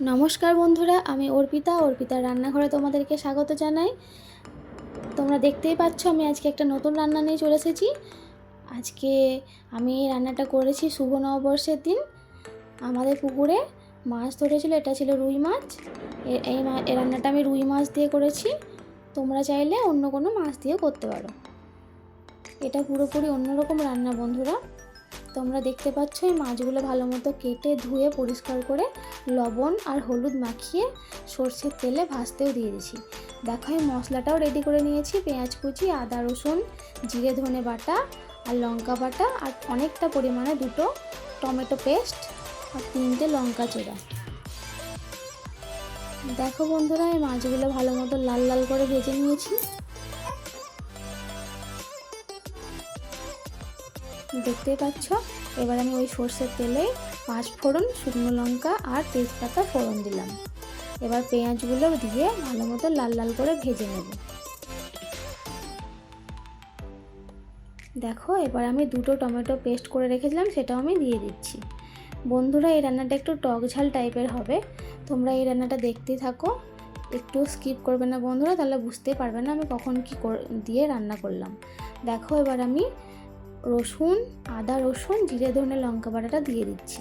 নমস্কার বন্ধুরা, আমি অর্পিতা। অর্পিতার রান্নাঘরে তোমাদেরকে স্বাগত জানাই। তোমরা দেখতেই পাচ্ছ, আমি আজকে একটা নতুন রান্না নিয়ে চলে এসেছি। আজকে আমি এই রান্নাটা করেছি শুভ নববর্ষের দিন। আমাদের পুকুরে মাছ ধরেছিল, এটা ছিল রুই মাছ। এই রান্নাটা আমি রুই মাছ দিয়ে করেছি। তোমরা চাইলে অন্য কোনো মাছ দিয়েও করতে পারো। এটা পুরোপুরি অন্যরকম রান্না বন্ধুরা। তোমরা দেখতে পাচ্ছ এই মাছগুলো ভালো মতো কেটে ধুয়ে পরিষ্কার করে লবণ আর হলুদ মাখিয়ে সর্ষের তেলে ভাজতেও দিয়ে দিয়েছি। দেখো, এই মশলাটাও রেডি করে নিয়েছি। পেঁয়াজ কুচি, আদা রসুন, জিরে, ধনে বাটা আর লঙ্কা বাটা আর অনেকটা পরিমাণে দুটো টমেটো পেস্ট আর তিনটে লঙ্কা চেরা। দেখো বন্ধুরা, এই মাছগুলো ভালো মতো লাল লাল করে ভেজে নিয়েছি। দেখতেই পাচ্ছ? এবার আমি ওই সর্ষের তেলে পাঁচ ফোড়ন শুকনো লঙ্কা আর তেজপাতা ফোড়ন দিলাম। এবার পেঁয়াজগুলো দিয়ে ভালো মতো লাল লাল করে ভেজে নেব। দেখো, এবার আমি দুটো টমেটো পেস্ট করে রেখেছিলাম, সেটাও আমি দিয়ে দিচ্ছি। বন্ধুরা, এই রান্নাটা একটু টক ঝাল টাইপের হবে। তোমরা এই রান্নাটা দেখতেই থাকো। একটু স্কিপ করবে না বন্ধুরা, তাহলে বুঝতে পারবে না আমি কখন কি দিয়ে রান্না করলাম। দেখো, এবার আমি রসুন, আদা রসুন, জিরে ধনে লঙ্কা বাটাটা দিয়ে দিচ্ছি।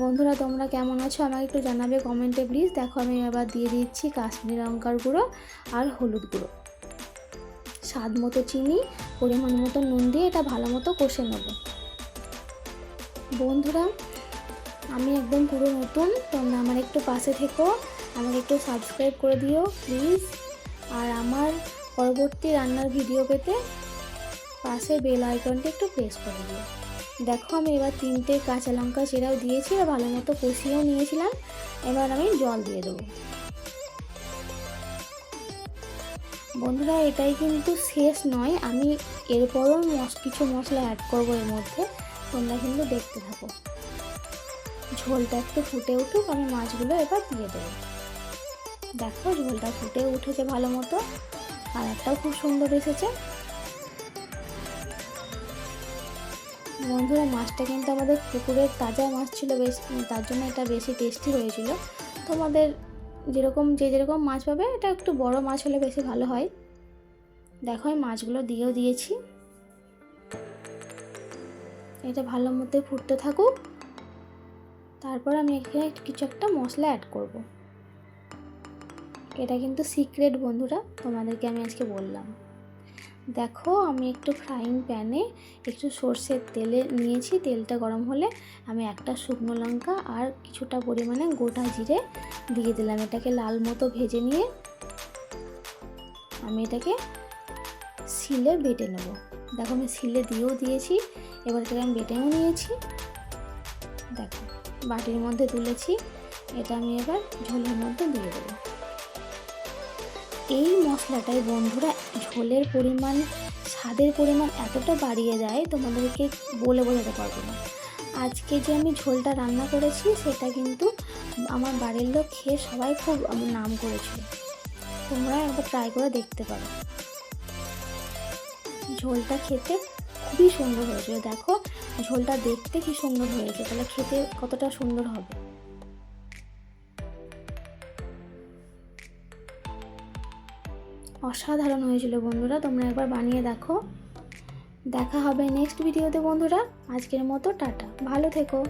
বন্ধুরা, তোমরা কেমন আছো? আমাকে একটু জানাবে কমেন্টে প্লিজ দেখো, আমি এবার দিয়ে দিচ্ছি কাশ্মীরি লঙ্কার গুঁড়ো আর হলুদ গুঁড়ো। স্বাদ মতো চিনি, পরিমাণ মতো নুন দিয়ে এটা ভালো মতো কষে নেব। বন্ধুরা, আমি একদম পুরো নতুন। তোমরা আমার একটু পাশে থেকো। আমাকে একটু সাবস্ক্রাইব করে দিও প্লিজ আর আমার পরবর্তী রান্নার ভিডিও পেতে পাশে বেল আইকনটি একটু প্রেস করে দিও। দেখো আমি এবার তিনটে কাঁচা লঙ্কা চেরাও দিয়েছি আর ভালো মতো কষিয়েও নিয়েছিলাম। এবার আমি জল দিয়ে দেবো। বন্ধুরা, এটাই কিন্তু শেষ নয়। আমি এরপরও কিছু মশলা অ্যাড করব এর মধ্যে। তোমরা কিন্তু দেখতে থাকো। ঝোলটা একটু ফুটে উঠুক, আমি মাছগুলো এবার দিয়ে দেবো। দেখো ঝোলটা ফুটে উঠেছে ভালো মতো। কালারটাও খুব সুন্দর এসেছে। বন্ধুরা, মাছটা কিন্তু আমাদের পুকুরের তাজা মাছ ছিল বেশ তার জন্য এটা বেশি টেস্টি হয়েছিল। তোমাদের যেরকম, যে যেরকম মাছ পাবে, এটা একটু বড় মাছ হলে বেশি ভালো হয়। দেখো আমি মাছগুলো দিয়েও দিয়েছি। এটা ভালো মতো ফুটতে থাকুক। তারপর আমি এখানে কিছু একটা মশলা অ্যাড করব। এটা কিন্তু সিক্রেট বন্ধুরা, তোমাদেরকে আমি আজকে বললাম। দেখো, আমি একটু ফ্রাইং প্যানে একটু সর্ষের তেলে নিয়েছি। তেলটা গরম হলে আমি একটা শুকনো লঙ্কা আর কিছুটা পরিমাণে গোটা জিরে দিয়ে দিলাম। এটাকে লাল মতো ভেজে নিয়ে আমি এটাকে শিলে বেটে নেব। দেখো, আমি শিলে দিয়েও দিয়েছি, এবার এটাকে আমি বেটেও নিয়েছি। দেখো, বাটির মধ্যে তুলেছি, এটা আমি এবার ঝোলের মধ্যে দিয়ে দেবো। এই মশলাটাই বন্ধুরা, ঝোলের পরিমাণ, স্বাদের পরিমাণ এতটা বাড়িয়ে দেয়, তোমাদেরকে বলে বোঝাতে পারব না। আজকে যে আমি ঝোলটা রান্না করেছি, সেটা কিন্তু আমার বাড়ির লোক খেয়ে সবাই খুব আমার নাম করেছিল। তোমরা একবার ট্রাই করে দেখতে পারো। ঝোলটা খেতে খুবই সুন্দর হয়েছিল। দেখো, ঝোলটা দেখতে কি সুন্দর হয়েছে, তাহলে খেতে কতটা সুন্দর হবে। অসাধারণ হয়েছিল বন্ধুরা, তোমরা একবার বানিয়ে দেখো। দেখা হবে নেক্সট ভিডিওতে বন্ধুরা। আজকের মতো টাটা। ভালো থেকো।